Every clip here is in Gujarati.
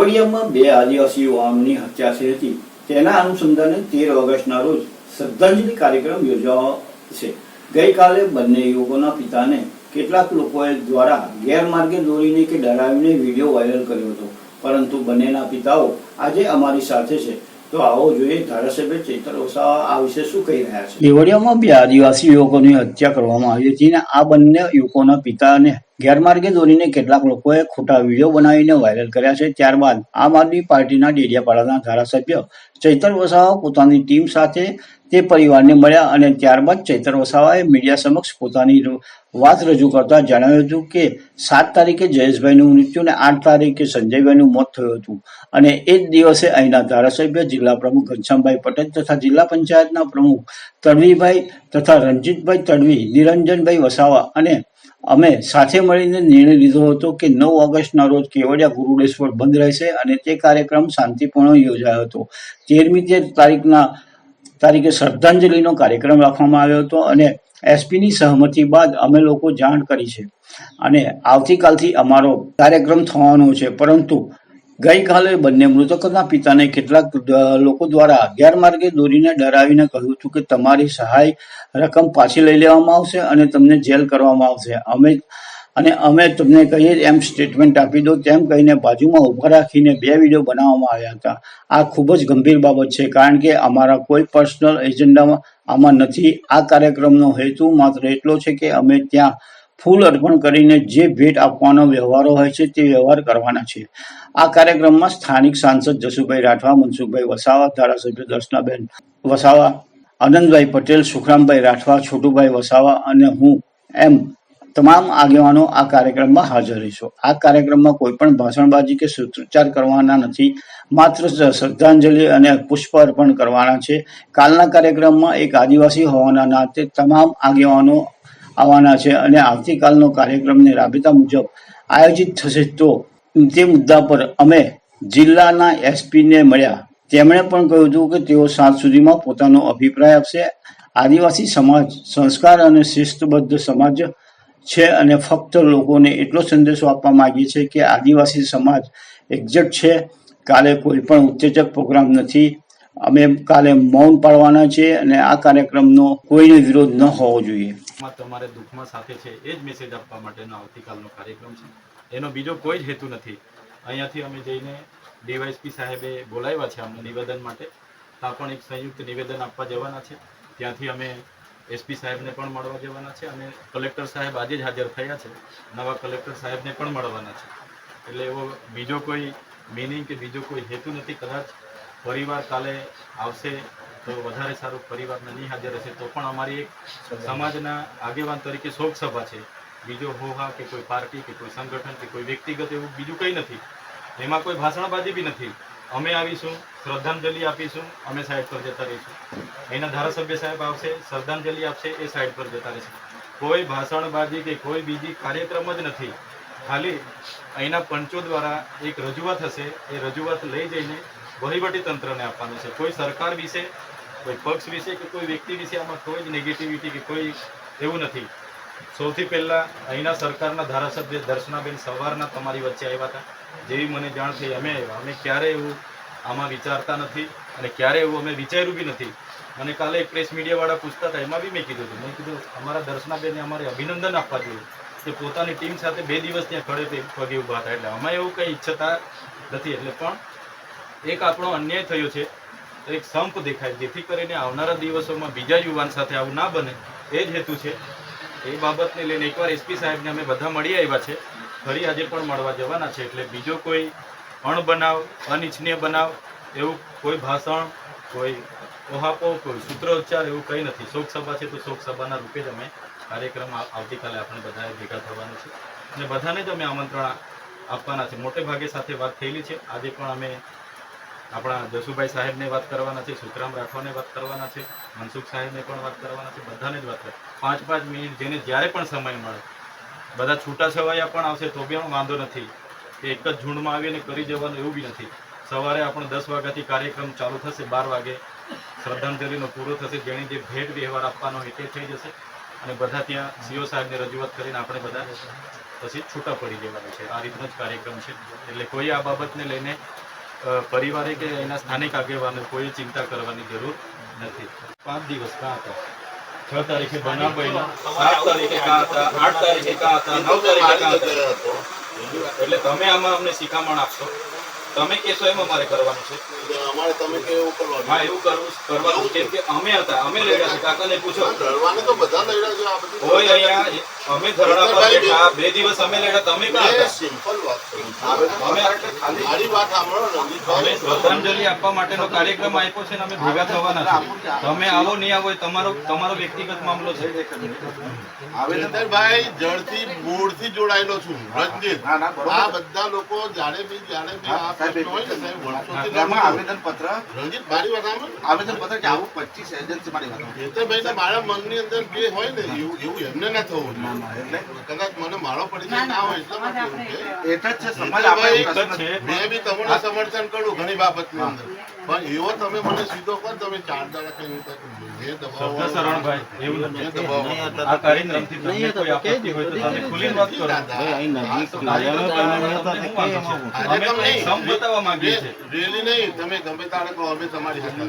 કેવડિયામાં બે આદિવાસી યુવાનોની હત્યા થઈ હતી. તેના અનુસંધાને તેર ઓગસ્ટના રોજ શ્રદ્ધાંજલિ કાર્યક્રમ યોજાશે. ગઈકાલે બંને યુવકોના પિતાને કેટલાક લોકોએ દ્વારા ગેરમાર્ગે દોરીને કે ડરાવીને વીડિયો વાયરલ કર્યો હતો. પરંતુ બંનેના પિતાઓ આજે અમારી સાથે છે. તો આવો હત્યા કરવામાં આવી હતી આ બંને યુવકોના પિતાને ગેરમાર્ગે દોરીને કેટલાક લોકોએ ખોટા વીડિયો બનાવીને વાયરલ કર્યા છે. ત્યારબાદ આમ આદમી પાર્ટીના ડેડિયાપાડાના ધારાસભ્ય ચૈતર વસાવા પોતાની ટીમ સાથે તે પરિવારને મળ્યા અને ત્યારબાદ ચૈતર વસાવાએ મીડિયા સમક્ષ પોતાની વાત રજૂ કરતા જણાવ્યું હતું કે, સાત તારીખે જયેશભાઈનું મૃત્યુ અને આઠ તારીખે સંજયભાઈનું મોત થયું હતું. અને એ જ દિવસે અહીંના ધારાસભ્ય, જિલ્લા પ્રમુખ ઘનશ્યામભાઈ પટેલ તથા જિલ્લા પંચાયતના પ્રમુખ તડવીભાઈ તથા રણજીતભાઈ તડવી, નિરંજનભાઈ વસાવા અને અમે સાથે મળીને નિર્ણય લીધો હતો કે નવ ઓગસ્ટના રોજ કેવડિયા ગુરુડેશ્વર બંધ રહેશે અને તે કાર્યક્રમ શાંતિપૂર્ણ યોજાયો હતો. તેરમી તેર તારીખના તારીખે શ્રદ્ધાંજલિનો કાર્યક્રમ રાખવામાં આવ્યો હતો અને એસપીની સહમતિ બાદ અમે લોકો જાણ કરી છે. અને આવતીકાલથી અમારો કાર્યક્રમ થવાનો છે. પરંતુ ગઈકાલે બંને મૃતકોના પિતાને કેટલાક લોકો દ્વારા ગેરમાર્ગે દોરીને ડરાવીને કહ્યું હતું કે તમારી સહાય રકમ પાછી લઈ લેવામાં આવશે અને તમને જેલ કરવામાં આવશે. અમે અને અમે તમને કહીએ એમ સ્ટેટમેન્ટ આપી દો તેમ કહીને બાજુમાં ઊભા રાખીને બે વીડિયો બનાવવામાં આવ્યા હતા. આ ખૂબ જ ગંભીર બાબત છે, કારણ કે અમારા કોઈ પર્સનલ એજન્ડામાં આમાં નથી. આ કાર્યક્રમનો હેતુ માત્ર એટલો છે કે અમે ત્યાં ફૂલ અર્પણ કરીને જે ભેટ આપવાનો વ્યવહારો હોય છે તે વ્યવહાર કરવાના છે આ કાર્યક્રમમાં સ્થાનિક સાંસદ જસુભાઈ રાઠવા, મનસુખભાઈ વસાવા, ધારાસભ્ય દર્શનાબેન વસાવા, આનંદભાઈ પટેલ, સુખરામભાઈ રાઠવા, છોટુભાઈ વસાવા અને હું, એમ તમામ આગેવાનો આ કાર્યક્રમમાં હાજર રહીશું. આ કાર્યક્રમમાં કોઈ પણ ભાષણબાજી કે સૂત્રોચ્ચાર કરવાના નથી. માત્ર શ્રદ્ધાંજલિ અને પુષ્પ અર્પણ કરવાના છે. કાલના કાર્યક્રમમાં એક આદિવાસી હોવાના નાતે તમામ આગેવાનો આવવાના છે અને આવતીકાલનો કાર્યક્રમને રાબેતા મુજબ આયોજિત થશે તો તે મુદ્દા પર અમે જિલ્લાના એસપીને મળ્યા. તેમણે પણ કહ્યું હતું કે તેઓ સાંજ સુધીમાં પોતાનો અભિપ્રાય આપશે. આદિવાસી સમાજ, સંસ્કાર અને શિસ્તબદ્ધ સમાજ છે અને ફક્ત લોકોને એટલો સંદેશો આપવા માંગીએ છીએ કે આદિવાસી સમાજ એક્ઝેક્ટ છે. કાલે કોઈ પણ ઉત્તેજક પ્રોગ્રામ નથી. અમે કાલે મૌન પાડવાના છે અને આ કાર્યક્રમનો કોઈને વિરોધ ન હોવો જોઈએ. તમારે દુઃખમાં સાથે છે એ જ મેસેજ આપવા માટેનો આવતીકાલનો કાર્યક્રમ છે. એનો બીજો કોઈ જ હેતુ નથી. અહીંયાથી અમે જઈને ડીવાયસપી સાહેબે બોલાવ્યા છે અમને નિવેદન માટે. ત્યાં પણ એક સંયુક્ત નિવેદન આપવા જવાના છે. ત્યાંથી અમે એસપી સાહેબને પણ મળવા જવાના છે અને કલેક્ટર સાહેબ આજે જ હાજર થયા છે. નવા કલેક્ટર સાહેબને પણ મળવાના છે. એટલે એવો બીજો કોઈ મિનિંગ કે બીજો કોઈ હેતુ નથી, કદાચ પરિવાર કાલે આવશે તો વધારે સારું પરિવારના નહીં હાજર હશે, તો પણ અમારી એક સમાજના આગેવાન તરીકે શોક સભા છે. બીજો હોહા કે કોઈ પાર્ટી કે કોઈ સંગઠન કે કોઈ વ્યક્તિગત એવું બીજું કંઈ નથી. એમાં કોઈ ભાષણબાજી બી નથી. અમે આવીશું, શ્રદ્ધાંજલિ આપીશું, અમે સાઈડ પર જતા રહીશું. અહીંના ધારાસભ્ય સાહેબ આવશે, શ્રદ્ધાંજલિ આપશે, એ સાઈડ પર જતા રહેશે. કોઈ ભાષણબાજી કે કોઈ બીજી કાર્યક્રમ જ નથી. ખાલી અહીંના પંચો દ્વારા એક રજૂઆત હશે, એ રજૂઆત લઈ જઈને વહીવટી તંત્રને આપવાનું છે. કોઈ સરકાર વિશે, કોઈ પક્ષ વિશે કે કોઈ વ્યક્તિ વિશે આમાં કોઈ જ નેગેટિવિટી કે કોઈ એવું નથી. સૌથી પહેલાં અહીંના સરકારના ધારાસભ્ય દર્શનાબેન સવારના તમારી વચ્ચે આવ્યા હતા. જેવી મને જાણ થઈ, અમે અમે ક્યારેય એવું આમાં વિચારતા નથી અને ક્યારેય એવું અમે વિચાર્યું બી નથી. મને કાલે પ્રેસ મીડિયાવાળા પૂછતા હતા, એમાં બી મેં કીધું હતું. મેં કીધું, અમારા દર્શનાબેનને અમારે અભિનંદન આપવા જોઈએ કે પોતાની ટીમ સાથે બે દિવસ ત્યાં ખડે પગે ઊભા હતા. એટલે અમે એવું કંઈ ઈચ્છતા નથી. એટલે પણ એક આપણો અન્યાય થયો છે. એક સંપ દેખાય, જેથી કરીને આવનારા દિવસોમાં બીજા યુવાન સાથે આવું ના બને. એ જ હેતુ છે એ બાબતને લઈને એકવાર એસપી સાહેબને અમે બધા મળી આવ્યા છે. ફરી આજે પણ મળવા જવાના છે, એટલે બીજો કોઈ અણબનાવ, અનિચ્છનીય બનાવ એવું કોઈ ભાષણ, કોઈ ઓહાપો, કોઈ સૂત્રોચ્ચાર એવું કંઈ નથી. શોક સભા છે તો શોક સભાના રૂપે જ અમે કાર્યક્રમ આવતીકાલે આપણે બધાએ ભેગા થવાનું છે. અને બધાને જ અમે આમંત્રણ આપવાના છે. મોટે ભાગે સાથે વાત થયેલી છે. આજે પણ અમે આપણા જસુભાઈ સાહેબને વાત કરવાના છે, સુખરામ રાઠવાને વાત કરવાના છે, મનસુખ સાહેબને પણ વાત કરવાના છે, બધાને જ વાત કરે પાંચ પાંચ મિનિટ જેને જ્યારે પણ સમય મળે, બધા છૂટા છવાયા પણ આવશે તો બી વાંધો નથી કે એક જ ઝુંડમાં આવીને કરી જવાનું એવું બી નથી. સવારે આપણો દસ વાગ્યાથી કાર્યક્રમ ચાલુ થશે, બાર વાગે શ્રદ્ધાંજલિનો પૂરો થશે, જેની જે ભેટ વ્યવહાર આપવાનો તે થઈ જશે અને બધા ત્યાં સીઓ સાહેબને રજૂઆત કરીને આપણે બધા પછી છૂટા પડી જવાનું છે. આ રીતનો જ કાર્યક્રમ છે. એટલે કોઈ આ બાબતને લઈને પરિવારે કે એના સ્થાનિક આગેવાનો કોઈ ચિંતા કરવાની જરૂર નથી. પાંચ દિવસ કા હતા? છ તારીખે બનાવ બન્યો. સાત તારીખે કા હતા? આઠ તારીખે કા હતા? નવ તારીખે કા હતા? એટલે તમે આમાં અમને શિખામણ આપશો? તમે કહેશો એમ અમારે કરવાનું છે? અમારે તમે કે એવું કરવાનું. હા એવું કરવું કરવાનું છે કે અમે હતા અમે લડ્યા છે. કાકાને પૂછો. લડવાને તો બધા લડ્યા છે આ બધી કોઈ અહીંયા અમે ધરણા પર બેઠા બે દિવસ અમે લડ્યા તમે કાં હતા? સિમ્પલ વાત અમે મારી વાત સાંભળો અમે શ્રદ્ધાંજલિ આપવા માટેનો કાર્યક્રમ આપ્યો છે ને અમે ભેગા થવાના છે. તમે આવો નહીં આવો તમારો તમારો વ્યક્તિગત મામલો છે. આવેદનભાઈ જળથી મૂળથી જોડાયેલો છું. રણજીત આ બધા લોકો જાણે બી જાણે બી આ ને. આવેદન પત્ર મારી આવેદન પત્ર કે આવું પચીસ એજન્સી મારી વાત કેતનભાઈ ને મારા મનની અંદર જે હોય ને એવું એવું એમને ના થવું એટલે કદાચ મને મારો પરિચય ના હોય એટલા માટે એટલે જ છે સમજ આપણે મેં બી તમને સમર્થન કરું ઘણી બાબતની અંદર. પણ એવો તમે મને સીધો કર તમે ચાર દાડા કઈ હું કરું. મેં શરણભાઈ એવું નથી. દબાવવા- આ કાર્યક્રમથી તમને કોઈ આપત્તિ હોય તો તમે વાત કરો. કાર્યક્રમ કરવામાં તમને? અમે સમ બતાવવા માંગીએ છીએ. રેલી નહીં તમે ગમે તારે કહો અમે તમારી સાથે.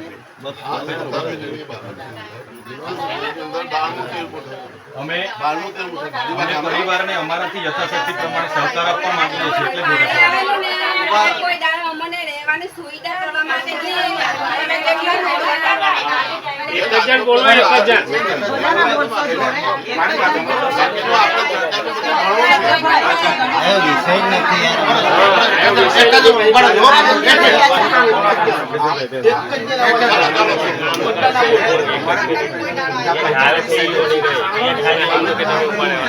અમે અમે. પરિવારને અમારાથી યથાશક્તિ પ્રમાણે સહકાર આપવા માંગીએ છીએ એટલે કોઈ દાડો અમને રહેવાની સુવિધા કરવા માટે જે અમે કેટલા મારી વાત સાંભળો. બાકીનું આપણે સરકારનું બધું ઘણું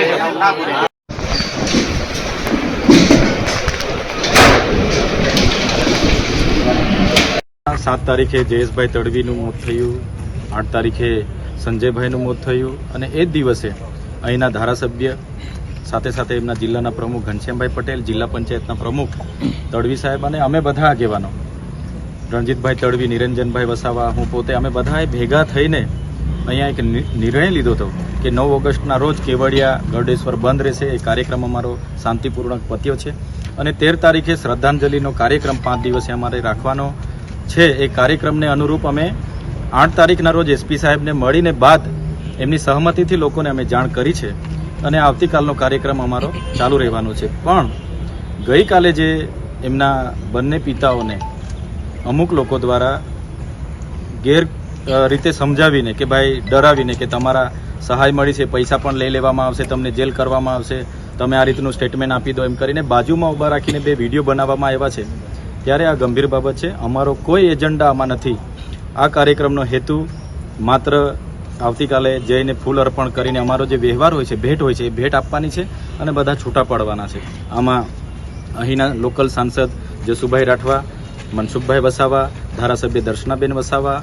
છે. ના બોલે. સાત તારીખે જયેશભાઈ તડવીનું મોત થયું, આઠ તારીખે સંજયભાઈનું મોત થયું અને એ જ દિવસે અહીંના ધારાસભ્ય, સાથે સાથે એમના જિલ્લાના પ્રમુખ ઘનશ્યામભાઈ પટેલ, જિલ્લા પંચાયતના પ્રમુખ તડવી સાહેબ અને અમે બધા આગેવાનો. રણજીતભાઈ તડવી, નિરંજનભાઈ વસાવા, હું પોતે, અમે બધાએ ભેગા થઈને અહીંયા એક નિર્ણય લીધો હતો કે નવ ઓગસ્ટના રોજ કેવડિયા ગરડેશ્વર બંધ રહેશે. એ કાર્યક્રમ અમારો શાંતિપૂર્વક પત્યો છે. અને તેર તારીખે શ્રદ્ધાંજલિનો કાર્યક્રમ પાંચ દિવસે અમારે રાખવાનો છે એ કાર્યક્રમને અનુરૂપ અમે આઠ તારીખના રોજ એસપી સાહેબને મળીને બાદ એમની સહમતિથી લોકોને અમે જાણ કરી છે અને આવતીકાલનો કાર્યક્રમ અમારો ચાલુ રહેવાનો છે. પણ ગઈકાલે જે એમના બંને પિતાઓને અમુક લોકો દ્વારા ગેર રીતે સમજાવીને કે ભાઈ ડરાવીને કે તમારા સહાય મળી છે, પૈસા પણ લઈ લેવામાં આવશે, તમને જેલ કરવામાં આવશે, તમે આ રીતનું સ્ટેટમેન્ટ આપી દો એમ કરીને બાજુમાં ઊભા રાખીને બે વીડિયો બનાવવામાં આવ્યા છે. ત્યારે આ ગંભીર બાબત છે. અમારો કોઈ એજન્ડા આમાં નથી. આ કાર્યક્રમનો હેતુ માત્ર આવતીકાલે જઈને ફૂલ અર્પણ કરીને અમારો જે વ્યવહાર હોય છે, ભેટ હોય છે, એ ભેટ આપવાની છે અને બધા છૂટા પાડવાના છે. આમાં અહીંના લોકલ સાંસદ જસુભાઈ રાઠવા, મનસુખભાઈ વસાવા, ધારાસભ્ય દર્શનાબેન વસાવા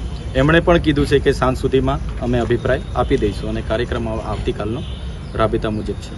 એમણે પણ કીધું છે કે સાંજ સુધીમાં અમે અભિપ્રાય આપી દઈશું અને કાર્યક્રમ આવતીકાલનો રાબેતા મુજબ છે.